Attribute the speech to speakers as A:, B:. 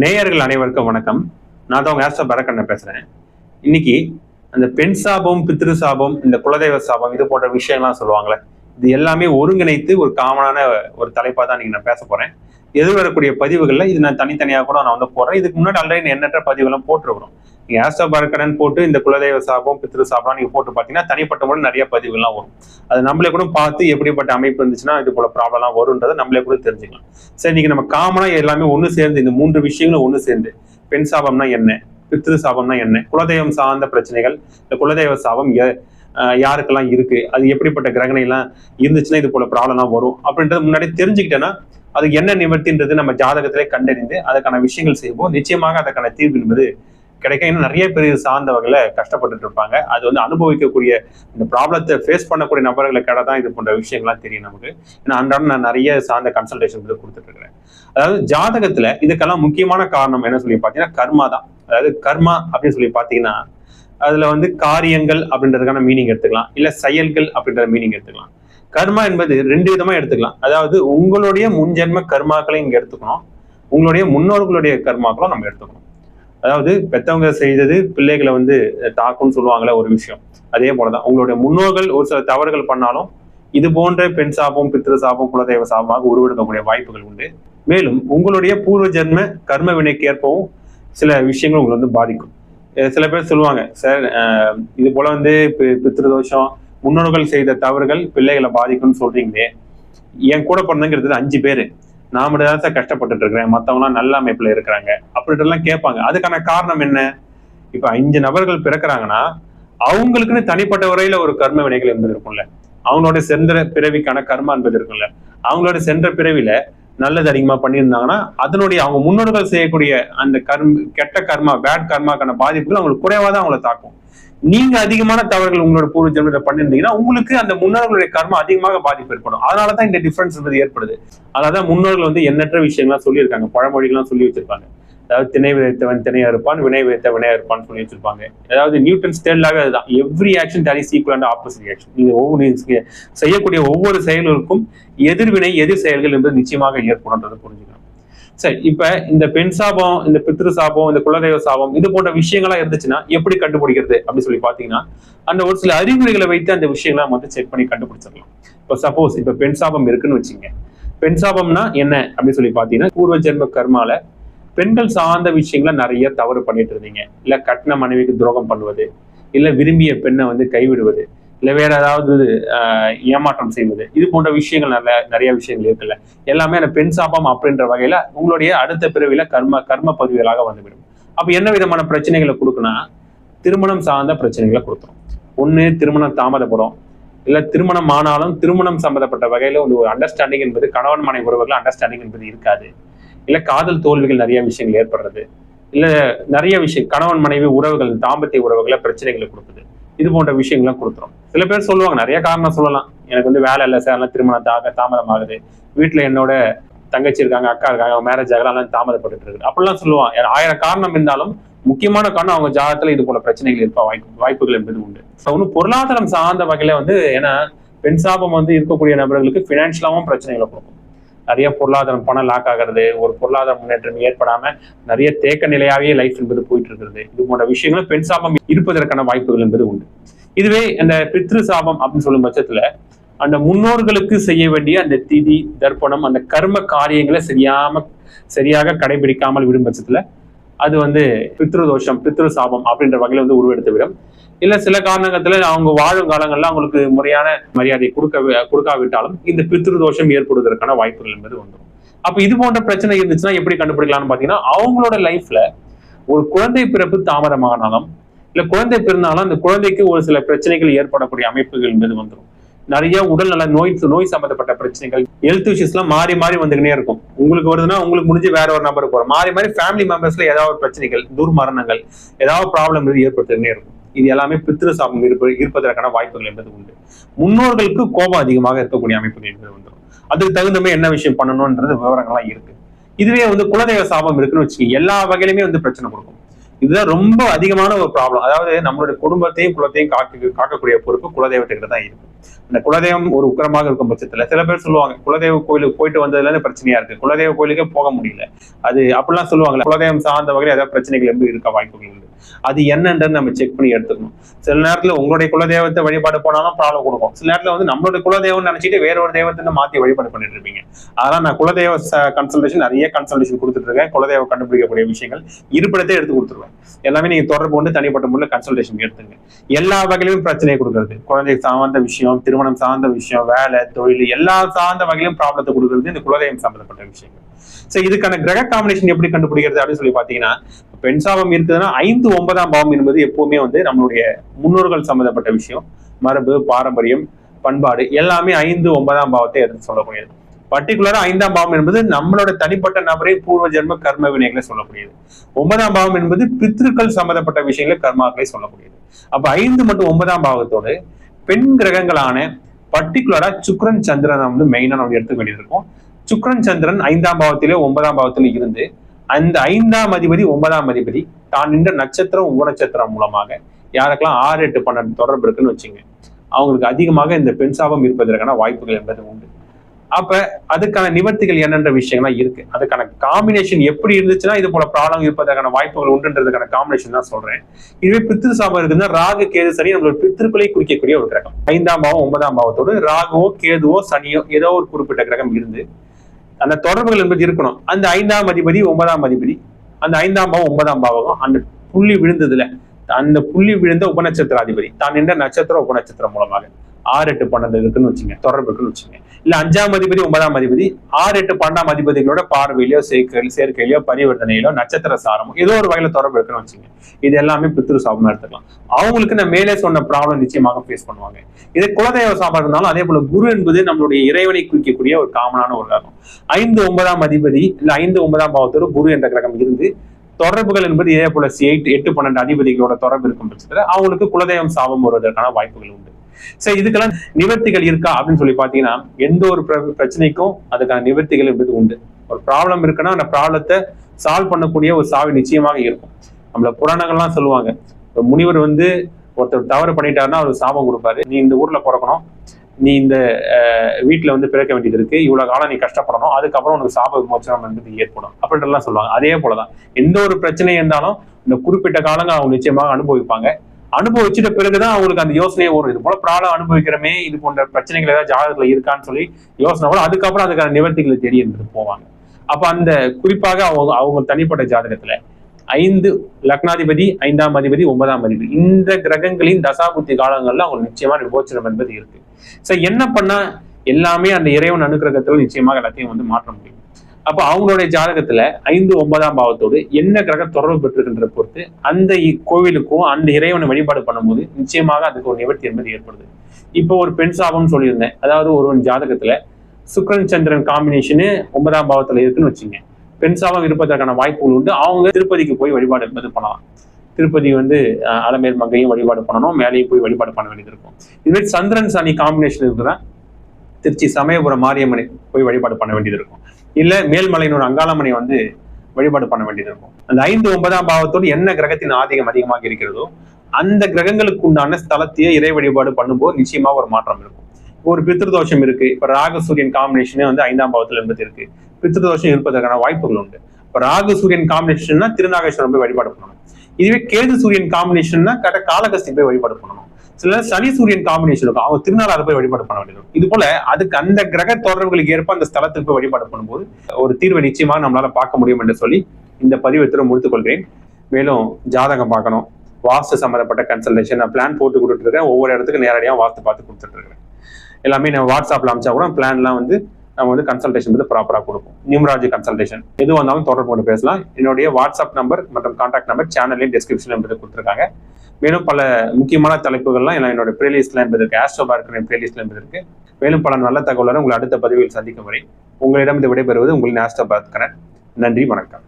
A: நேயர்கள் அனைவருக்கும் வணக்கம். நான் தான் உங்க ஆஸ்டர் பரக்கண்ண பேசுறேன். இன்னைக்கு அந்த பெண் சாபம் பித்ரு சாபம் இந்த குலதெய்வ சாபம் இது போன்ற விஷயம்லாம் சொல்லுவாங்களே இது எல்லாமே ஒருங்கிணைத்து ஒரு காமனான ஒரு தலைப்பா தான் நீங்க நான் பேச போறேன். எதிர்வரக்கூடிய பதிவுகள்ல இது நான் தனித்தனியாக கூட நான் வந்து போடுறேன். இதுக்கு முன்னாடி ஆல்ரெடி எண்ணற்ற பதிவுகளும் போட்டுருக்கிறோம். நீங்க போட்டு இந்த குலதெய்வ சாபம் பித்ரு சாபம் நீங்க போட்டு பார்த்தீங்கன்னா தனிப்பட்ட முறை நிறைய பதிவுலாம் வரும். அது நம்மளே கூட பார்த்து எப்படிப்பட்ட அமைப்பு இருந்துச்சுன்னா இது போல ப்ராப்ளம்லாம் வரும்ன்றதை நம்மளே கூட தெரிஞ்சுக்கலாம். சரி இன்னைக்கு நம்ம காமனா எல்லாமே ஒன்று சேர்ந்து இந்த மூன்று விஷயங்களும் ஒன்று சேர்ந்து பெண் சாபம்னா என்ன பித்ரு சாபம்னா என்ன குலதெய்வம் சார்ந்த பிரச்சனைகள் இந்த குலதெய்வ சாபம் யாருக்கெல்லாம் இருக்கு அது எப்படிப்பட்ட கிரகணையெல்லாம் இருந்துச்சுன்னா இது போல ப்ராப்ளம்லாம் வரும். அப்படின்றது முன்னாடி தெரிஞ்சுக்கிட்டேன்னா அது என்ன நிவர்த்தின்றது நம்ம ஜாதகத்திலே கண்டறிந்து அதற்கான விஷயங்கள் செய்வோம். நிச்சயமாக அதற்கான தீர்வு என்பது கிடைக்கும் இன்னும் நிறைய பேர் இது சார்ந்தவர்களை கஷ்டப்பட்டுட்டு இருப்பாங்க. அது வந்து அனுபவிக்கக்கூடிய இந்த ப்ராப்ளத்தை ஃபேஸ் பண்ணக்கூடிய நபர்களுக்கு தான் இது போன்ற விஷயங்கள்லாம் தெரியும் நமக்கு. ஏன்னா அன்றாடம் நான் நிறைய சார்ந்த கன்சல்டேஷன் வந்து கொடுத்துட்டு இருக்கிறேன். அதாவது ஜாதகத்துல இதுக்கெல்லாம் முக்கியமான காரணம் என்ன சொல்லி பார்த்தீங்கன்னா கர்மா தான். அதாவது கர்மா அப்படின்னு சொல்லி பார்த்தீங்கன்னா அதுல வந்து காரியங்கள் அப்படின்றதுக்கான மீனிங் எடுத்துக்கலாம். இல்ல செயல்கள் அப்படின்ற மீனிங் எடுத்துக்கலாம். கர்மா என்பது ரெண்டு விதமா எடுத்துக்கலாம். அதாவது உங்களுடைய முன்ஜென்ம கர்மாக்களை இங்க எடுத்துக்கணும். உங்களுடைய முன்னோர்களுடைய கர்மாக்களும் நம்ம எடுத்துக்கணும். அதாவது பெத்தவங்க செய்தது பிள்ளைகளை வந்து தாக்கும்னு சொல்லுவாங்களே ஒரு விஷயம். அதே போலதான். உங்களுடைய முன்னோர்கள் ஒரு சில தவறுகள் பண்ணாலும் இது போன்ற பெண் சாபம் பித்திரு சாபம் குலதெய்வ சாபமாக உருவெடுக்கக்கூடிய வாய்ப்புகள் உண்டு. மேலும் உங்களுடைய பூர்வ ஜென்ம கர்ம வினைக்கு ஏற்பவும் சில விஷயங்கள் உங்களை வந்து பாதிக்கும். சில பேர் சொல்லுவாங்க சார் இது போல வந்து பி- தோஷம் முன்னோர்கள் செய்த தவறுகள் பிள்ளைகளை பாதிக்கும்னு சொல்றீங்களே. என் கூட பிறந்தங்கிறது அஞ்சு பேர். நான் மட்டும் தான் சார் கஷ்டப்பட்டுட்டு இருக்கிறேன். மற்றவங்களாம் நல்ல அமைப்புல இருக்கிறாங்க. அப்படின்ட்டுலாம் கேட்பாங்க. அதுக்கான காரணம் என்ன? இப்ப அஞ்சு நபர்கள் பிறக்கிறாங்கன்னா அவங்களுக்குன்னு தனிப்பட்ட வரையில ஒரு கர்ம வினைகள் என்பது இருக்கும்ல. அவங்களோட சென்ற பிறவிக்கான கர்மா என்பது இருக்கும்ல. அவங்களோட சென்ற பிறவில நல்லது அதிகமா பண்ணியிருந்தாங்கன்னா அதனுடைய அவங்க முன்னோர்கள் செய்யக்கூடிய அந்த கர்ம கெட்ட கர்மா பேட் கர்மாக்கான பாதிப்புகள் அவங்களுக்கு குறைவா தான் அவங்களை தாக்கும். நீங்க அதிகமான தவறுகள் உங்களோட பூர்வ ஜென்மத்தில் பண்ணியிருந்தீங்கன்னா உங்களுக்கு அந்த முன்னோர்களுடைய கர்மம் அதிகமாக பாதிப்பு ஏற்படும். அதனாலதான் இந்த டிஃபரன்ஸ் என்பது ஏற்படுது. அதான் முன்னோர்கள் வந்து எண்ணற்ற விஷயங்கள்லாம் சொல்லியிருக்காங்க. பழமொழிகள்லாம் சொல்லி வச்சிருப்பாங்க. அதாவது திணை விதைத்தவன் திணையா இருப்பான் வினை விதைத்த வினையா இருப்பான்னு சொல்லி வச்சிருப்பாங்க. அதாவது நியூட்டன் ஸ்டேல்லாவே அதுதான். Every action there's equal and opposite action நீங்க ஒவ்வொரு செய்யக்கூடிய ஒவ்வொரு செயல்களுக்கும் எதிர்வினை எதிர் செயல்கள் என்பது நிச்சயமாக ஏற்படும்ன்றதை புரிஞ்சுக்கணும். சரி இப்ப இந்த பெண் சாபம் இந்த பித்ரு சாபம் இந்த குலதெய்வ சாபம் இது போன்ற விஷயங்களா இருந்துச்சுன்னா எப்படி கண்டுபிடிக்கிறது அப்படின்னு சொல்லி பாத்தீங்கன்னா அந்த ஒரு சில அறிகுறிகளை வைத்து அந்த விஷயங்களை நம்ம வந்து செக் பண்ணி கண்டுபிடிச்சிடலாம். இப்போ சப்போஸ் இப்ப பெண் சாபம் இருக்குன்னு வச்சுங்க. பெண் சாபம்னா என்ன அப்படின்னு சொல்லி பாத்தீங்கன்னா பூர்வ ஜென்ம கர்மால பெண்கள் சார்ந்த விஷயங்களை நிறைய தவறு பண்ணிட்டு இருந்தீங்க. இல்ல கட்டின மனைவிக்கு துரோகம் பண்ணுவது இல்ல விரும்பிய பெண்ணை வந்து கைவிடுவது. இல்லை வேற ஏதாவது ஏமாற்றம் செய்வது. இது போன்ற விஷயங்கள் நல்ல நிறைய விஷயங்கள் இருக்குல்ல. எல்லாமே அந்த பெண் சாபம் அப்படின்ற வகையில உங்களுடைய அடுத்த பிறவில கர்ம கர்ம பதிவுகளாக வந்துவிடும். அப்ப என்ன விதமான பிரச்சனைகளை கொடுக்குன்னா திருமணம் சார்ந்த பிரச்சனைகளை கொடுத்துரும். ஒண்ணு திருமணம் தாமதப்படும். இல்ல திருமணம் ஆனாலும் திருமணம் சம்பந்தப்பட்ட வகையில வந்து ஒரு அண்டர்ஸ்டாண்டிங் என்பது கணவன் மனைவி உறவுகள் அண்டர்ஸ்டாண்டிங் என்பது இருக்காது. இல்ல காதல் தோல்விகள் நிறைய விஷயங்கள் ஏற்படுறது. இல்ல நிறைய விஷயம் கணவன் மனைவி உறவுகள் தாம்பத்திய உறவுகளை பிரச்சனைகளை கொடுக்குது. இது போன்ற விஷயங்கள்லாம் கொடுத்துரும். சில பேர் சொல்லுவாங்க நிறைய காரணம் சொல்லலாம். எனக்கு வந்து வேலை இல்லை சார் எல்லாம் திருமணம் தாக தாமதம் ஆகுது வீட்டில் என்னோட தங்கச்சி இருக்காங்க அக்கா இருக்காங்க மேரேஜ் ஆகலாம் எல்லாம் தாமதப்பட்டு இருக்கு அப்படிலாம் சொல்லுவாங்க. ஆயிரம் காரணம் இருந்தாலும் முக்கியமான காரணம் அவங்க ஜாதகத்துல இது போல பிரச்சனைகள் இருப்பா வாய்ப்பு வாய்ப்புகள் என்பது உண்டு. ஸோ ஒன்றும் பொருளாதாரம் சார்ந்த வகையில வந்து ஏன்னா பெண் சாபம் வந்து இருக்கக்கூடிய நபர்களுக்கு பினான்சியலாவும் பிரச்சனைகளை கொடுக்கும். நிறைய பொருளாதாரம் பணம் லாக் ஆகிறது ஒரு பொருளாதார முன்னேற்றம் ஏற்படாம நிறைய தேக்க நிலையாவே லைஃப் என்பது போயிட்டு இருக்கிறது. இது போன்ற விஷயங்களும் பெண் சாபம் இருப்பதற்கான வாய்ப்புகள் என்பது உண்டு. இதுவே அந்த பித்ரு சாபம் அப்படின்னு சொல்லும் பட்சத்துல அந்த முன்னோர்களுக்கு செய்ய வேண்டிய அந்த திதி தர்ப்பணம் அந்த கர்ம காரியங்களை சரியாம சரியாக கடைபிடிக்காமல் விடும் பட்சத்துல அது வந்து பித்ரு தோஷம் பித்ரு சாபம் அப்படின்ற வகையில் வந்து உருவெடுத்து விடும் இல்ல சில காரணத்துல அவங்க வாழும் காலங்கள்ல அவங்களுக்கு முறையான மரியாதை கொடுக்க கொடுக்காவிட்டாலும் இந்த பித்ரு தோஷம் ஏற்படுவதற்கான வாய்ப்புகள் என்பது வந்துடும். அப்ப இது போன்ற பிரச்சனை இருந்துச்சுன்னா எப்படி கண்டுபிடிக்கலாம்னு பாத்தீங்கன்னா அவங்களோட லைஃப்ல ஒரு குழந்தை பிறப்பு தாமதமானாலும் இல்ல குழந்தை பிறந்தாலும் அந்த குழந்தைக்கு ஒரு சில பிரச்சனைகள் ஏற்படக்கூடிய அமைப்புகள் என்பது வந்துடும். நிறைய உடல்நல நோய் நோய் சம்பந்தப்பட்ட பிரச்சனைகள் ஹெல்த் இஷ்யூஸ் எல்லாம் மாறி மாறி வந்துகிட்டே இருக்கும். உங்களுக்கு வருதுன்னா உங்களுக்கு முடிஞ்சு வேற ஒரு நபருக்கு போகிறோம் மாறி மாறி ஃபேமிலி மெம்பர்ஸ்ல ஏதாவது ஒரு பிரச்சனைகள் துர்மரணங்கள் ஏதாவது ப்ராப்ளம் இது இருக்கும். இது எல்லாமே பித்திரு சாபம் இருப்ப இருப்பதற்கான வாய்ப்புகள் என்பது உண்டு. முன்னோர்களுக்கு கோபம் அதிகமாக இருக்கக்கூடிய அமைப்புகள் என்பது உண்டு. அதுக்கு தகுந்த மாதிரி என்ன விஷயம் பண்ணணும்ன்றது விவரங்கள்லாம் இருக்கு. இதுவே வந்து குலதெய்வ சாபம் இருக்குன்னு வச்சுக்கோங்க. எல்லா வகையிலுமே வந்து பிரச்சனை கொடுக்கும். இதுதான் ரொம்ப அதிகமான ஒரு ப்ராப்ளம் அதாவது நம்மளுடைய குடும்பத்தையும் குலத்தையும் காக்க காக்கக்கூடிய பொறுப்பு குலதெய்வத்துக்கிட்ட தான் இருக்கு. அந்த குலதெய்வம் ஒரு உக்கரமாக இருக்கும் பட்சத்துல சில பேர் சொல்லுவாங்க குலதெய்வ கோயிலுக்கு போயிட்டு வந்ததுல இருந்து பிரச்சனையா இருக்கு. குலதெய்வ கோயிலுக்கே போக முடியல. அது அப்படிலாம் சொல்லுவாங்க குலதெய்வம் சார்ந்த வகையில் ஏதாவது பிரச்சனைகள் எப்படி இருக்க வாய்ப்புகள் உண்டு? அது என்னன்றது நம்ம செக் பண்ணி எடுத்துக்கணும். சில நேரத்துல உங்களுடைய குலதெய்வத்தை வழிபாடு போனாலும் ப்ராப்ளம் கொடுக்கும். சில நேரத்துல வந்து நம்மளுடைய குலதெய்வம் நினைச்சிட்டு வேற ஒரு தெய்வத்தை மாத்தி வழிபாடு பண்ணிட்டு இருப்பீங்க. அதெல்லாம் நான் குலதெய்வ கன்சல்டேஷன் நிறைய கன்சல்டேஷன் கொடுத்துட்டு இருக்கேன். குலதெய்வம் கண்டுபிடிக்கக்கூடிய விஷயங்கள் இருப்பிடத்தை எடுத்து கொடுத்துருவேன். எல்லாமே நீங்க தொடர்பு கொண்டு தனிப்பட்ட முறையில் கன்சல்டேஷன் எடுத்துங்க. எல்லா வகையிலும் பிரச்சனையை கொடுக்கறது. குழந்தை சார்ந்த விஷயம் திருமணம் சார்ந்த விஷயம் வேலை தொழில் எல்லா சார்ந்த வகையிலும் ப்ராப்ளத்தை கொடுக்கறது இந்த குலதெய்வம் சம்பந்தப்பட்ட விஷயங்கள். சோ இதுக்கான கிரக காம்பினேஷன் எப்படி கண்டுபிடிக்கிறது அப்படின்னு சொல்லி பாத்தீங்கன்னா பெண் சாபம் இருக்குதுன்னா ஐந்து ஒன்பதாம் பாவம் என்பது எப்பவுமே வந்து நம்மளுடைய முன்னோர்கள் சம்பந்தப்பட்ட விஷயம். மரபு பாரம்பரியம் பண்பாடு எல்லாமே ஐந்து ஒன்பதாம் பாவத்தை எடுத்து சொல்லக்கூடியது. பர்டிகுலரா ஐந்தாம் பாவம் என்பது நம்மளோட தனிப்பட்ட நபரை பூர்வ ஜென்ம கர்ம வினைகளை சொல்லக்கூடியது. ஒன்பதாம் பாவம் என்பது பித்ருக்கள் சம்பந்தப்பட்ட விஷயங்களை கர்மாக்களை சொல்லக்கூடியது. அப்ப ஐந்து மற்றும் ஒன்பதாம் பாவத்தோடு பெண் கிரகங்களான பர்டிகுலரா சுக்ரன் சந்திரனை வந்து மெயினா நம்ம எடுத்துக்க வேண்டியது இருக்கும் சுக்ரன் சந்திரன் ஐந்தாம் பாவத்திலே ஒன்பதாம் பாவத்திலே இருந்து அந்த ஐந்தாம் அதிபதி ஒன்பதாம் அதிபதி தான் நின்ற நட்சத்திரம் உபநட்சத்திரம் மூலமாக யாருக்கெல்லாம் ஆறு எட்டு பன்னெண்டு தொடர்பு இருக்குன்னு வச்சுங்க. அவங்களுக்கு அதிகமாக இந்த பெண் சாபம் இருப்பதற்கான வாய்ப்புகள் என்பது உண்டு. அப்ப அதுக்கான நிவர்த்திகள் என்னென்ற விஷயங்கள்லாம் இருக்கு. அதுக்கான காம்பினேஷன் எப்படி இருந்துச்சுன்னா இது போல ப்ராப்ளம் இருப்பதற்கான வாய்ப்புகள் உண்டுன்றதுக்கான காம்பினேஷன் தான் சொல்றேன். இதுவே பித்திரு சாபம் இருக்குன்னா ராகு கேது சனி நம்மளோட பித்திருக்களை குறிக்கக்கூடிய ஒரு கிரகம். ஐந்தாம் பாவம் ஒன்பதாம் பாவத்தோடு ராகுவோ கேதுவோ சனியோ ஏதோ ஒரு குறிப்பிட்ட கிரகம் இருந்து அந்த தொடர்புகள் என்பது இருக்கணும். அந்த ஐந்தாம் அதிபதி ஒன்பதாம் அதிபதி அந்த ஐந்தாம் பாவம் ஒன்பதாம் பாவகம் அந்த புள்ளி விழுந்ததுல அந்த புள்ளி விழுந்த உபநட்சத்திராதிபதி தான் நின்ற நட்சத்திர உபநட்சத்திரம் மூலமாக. ஆறு எட்டு பன்னெண்டு இருக்குன்னு வச்சுங்க தொடர்பு இருக்குன்னு வச்சுங்க. இல்ல அஞ்சாம் அதிபதி ஒன்பதாம் அதிபதி ஆறு எட்டு பன்னெண்டாம் அதிபதிகளோட பார்வையிலோ சேர்க்கை சேர்க்கையிலோ பரிவர்த்தனையிலோ நட்சத்திர சாரமோ ஏதோ ஒரு வகையில தொடர்பு இருக்குன்னு வச்சுங்க இது எல்லாமே பித்ரு சாபமா எடுத்துக்கலாம். அவங்களுக்கு நான் மேலே சொன்ன ப்ராப்ளம் நிச்சயமாக ஃபேஸ் பண்ணுவாங்க. இது குலதெய்வ சாபம் இருந்தாலும் அதே போல குரு என்பது நம்மளுடைய இறைவனை குறிக்கக்கூடிய ஒரு காமனான ஒரு கிரகம். ஐந்து ஒன்பதாம் அதிபதி இல்ல ஐந்து ஒன்பதாம் பாவத்தோடு குரு என்ற கிரகம் இருந்து தொடர்புகள் என்பது இதே போல எயிட் எட்டு பன்னெண்டு அதிபதிகளோட தொடர்பு இருக்கும் பட்சத்துல அவங்களுக்கு குலதெய்வம் சாபம் வருவதற்கான வாய்ப்புகள் உண்டு. சரி இதுக்கெல்லாம் நிவர்த்திகள் இருக்கா அப்படின்னு சொல்லி பாத்தீங்கன்னா எந்த ஒரு பிரச்சனைக்கும் அதுக்கான நிவர்த்திகள் என்பது உண்டு. ஒரு ப்ராப்ளம் இருக்குன்னா அந்த ப்ராப்ளத்தை சால்வ் பண்ணக்கூடிய ஒரு சாவி நிச்சயமாக இருக்கும். நம்மள புராணங்கள்லாம் சொல்லுவாங்க. ஒரு முனிவர் வந்து ஒருத்தர் தவறு பண்ணிட்டாருன்னா அவர் சாபம் கொடுப்பாரு. நீ இந்த ஊர்ல பிறக்கணும். நீ இந்த அஹ், வீட்டுல வந்து பிறக்க வேண்டியது இருக்கு. இவ்வளவு காலம் நீ கஷ்டப்படணும். அதுக்கப்புறம் உனக்கு சாப விமோச்சனம் என்பது ஏற்படும். அப்படின்றலாம் சொல்லுவாங்க. அதே போலதான். எந்த ஒரு பிரச்சனை இருந்தாலும் இந்த குறிப்பிட்ட காலங்கள் அவங்க நிச்சயமாக அனுபவிப்பாங்க. அனுபவிச்சிட்ட பிறகுதான் அவங்களுக்கு அந்த யோசனையே வரும். இது போல ப்ராப்ளம் அனுபவிக்கிறமே இது போன்ற பிரச்சனைகள் ஏதாவது ஜாதகத்துல இருக்கான்னு சொல்லி யோசனை வரும். அதுக்கப்புறம் அதுக்கான நிவர்த்திகள் தெரிய போவாங்க. அப்ப அந்த குறிப்பாக அவங்க அவங்க தனிப்பட்ட ஜாதகத்துல ஐந்து லக்னாதிபதி ஐந்தாம் அதிபதி ஒன்பதாம் அதிபதி. இந்த கிரகங்களின் தசாபுத்தி காலங்கள்ல அவங்க நிச்சயமான விமோச்சனம் என்பது இருக்கு. சோ என்ன பண்ணா எல்லாமே அந்த இறைவன் அனுகிரகத்தில் நிச்சயமாக எல்லாத்தையும் வந்து மாற்ற முடியும். அப்ப அவங்களுடைய ஜாதகத்துல ஐந்து ஒன்பதாம் பாவத்தோடு என்ன கிரகம் தொடர்பு பெற்றிருக்கின்ற பொறுத்து அந்த கோவிலுக்கும் அந்த இறைவனை வழிபாடு பண்ணும்போது நிச்சயமாக அதுக்கு ஒரு நிவர்த்தி என்பது ஏற்படுது. இப்போ ஒரு பெண் சாபம்னு சொல்லியிருந்தேன். அதாவது ஒருவன் ஜாதகத்துல சுக்ரன் சந்திரன் காம்பினேஷனு ஒன்பதாம் பாவத்துல இருக்குன்னு வச்சுங்க பெண் சாபம் இருப்பதற்கான வாய்ப்புகள் உண்டு. அவங்க திருப்பதிக்கு போய் வழிபாடு என்பது பண்ணலாம். திருப்பதி வந்து அலமேல் மங்கையும் வழிபாடு பண்ணணும். மேலேயும் போய் வழிபாடு பண்ண வேண்டியது இருக்கும். இதுவே சந்திரன் சனி காம்பினேஷன் இருக்குதான் திருச்சி சமயபுரம் மாரியம்மனை போய் வழிபாடு பண்ண வேண்டியது இருக்கும். இல்ல மேல்மலையினோட அங்காளம்மனை வந்து வழிபாடு பண்ண வேண்டியது இருக்கும். அந்த ஐந்து ஒன்பதாம் பாவத்தோடு என்ன கிரகத்தின் ஆதிக்கம் அதிகமாக இருக்கிறதோ அந்த கிரகங்களுக்கு உண்டான ஸ்தலத்தையே இறை வழிபாடு பண்ணும்போது நிச்சயமா ஒரு மாற்றம் இருக்கும். ஒரு பித்ருதோஷம் இருக்கு. இப்ப ராகு சூரியன் காம்பினேஷனே வந்து ஐந்தாம் பாவத்துல என்பது இருக்கு. பித்ருதோஷம் இருப்பதற்கான வாய்ப்புகள் உண்டு. இப்ப ராகு சூரியன் காம்பினேஷன்னா திருநாகேஸ்வரம் போய் வழிபாடு பண்ணணும். இதுவே கேது சூரியன் காம்பினேஷன்னா கரெக்டாக காலகஸ்தி போய் வழிபாடு பண்ணணும். சில சனி சூரியன் காம்பினேஷன் இருக்கும். அவங்க திருநாளாறு போய் வழிபாடு பண்ண வேண்டியது இது போல அதுக்கு அந்த கிரக தொடர்புகளுக்கு ஏற்ப அந்த ஸ்தலத்துக்கு போய் வழிபாடு பண்ணும்போது ஒரு தீர்வை நிச்சயமாக நம்மளால பார்க்க முடியும் என்று சொல்லி இந்த பதிவை முடித்துக் கொள்கிறேன். மேலும் ஜாதகம் பார்க்கணும். வாஸ்து சம்பந்தப்பட்ட கன்சல்டேஷன் நான் பிளான் போட்டு கொடுத்துட்டு இருக்கேன். ஒவ்வொரு இடத்துக்கு நேரடியாக வாஸ்து பார்த்து கொடுத்துட்டு இருக்கேன். எல்லாமே நான் வாட்ஸ்அப்ல அமிச்சா கூட பிளான்லாம் வந்து நம்ம வந்து கன்சல்டேஷன் வந்து ப்ராப்பராக கொடுப்போம். நிம்ராஜ் கன்சல்டேஷன் எது வந்தாலும் தொடர்பு கொண்டு பேசலாம். என்னுடைய வாட்ஸ்அப் நம்பர் மற்றும் கான்டாக்ட் நம்பர் சேனல்லையும் டிஸ்கிரிப்ஷன் கொடுத்துருக்காங்க. மேலும் பல முக்கியமான தலைப்புகள்லாம் என்னோட பிளேலிஸ்ட்ல என்பதற்கு இருக்கு பார்க்கரின் பிளேலிஸ்ட்ல என்பதற்கு இருக்கு மேலும் பல நல்ல தகவலுடன் உங்களை அடுத்த பதிவில் சந்திக்கும் வரை உங்களிடம் இது விடைபெறுவது உங்களின் ஆஸ்ட்ரோபா நன்றி வணக்கம்.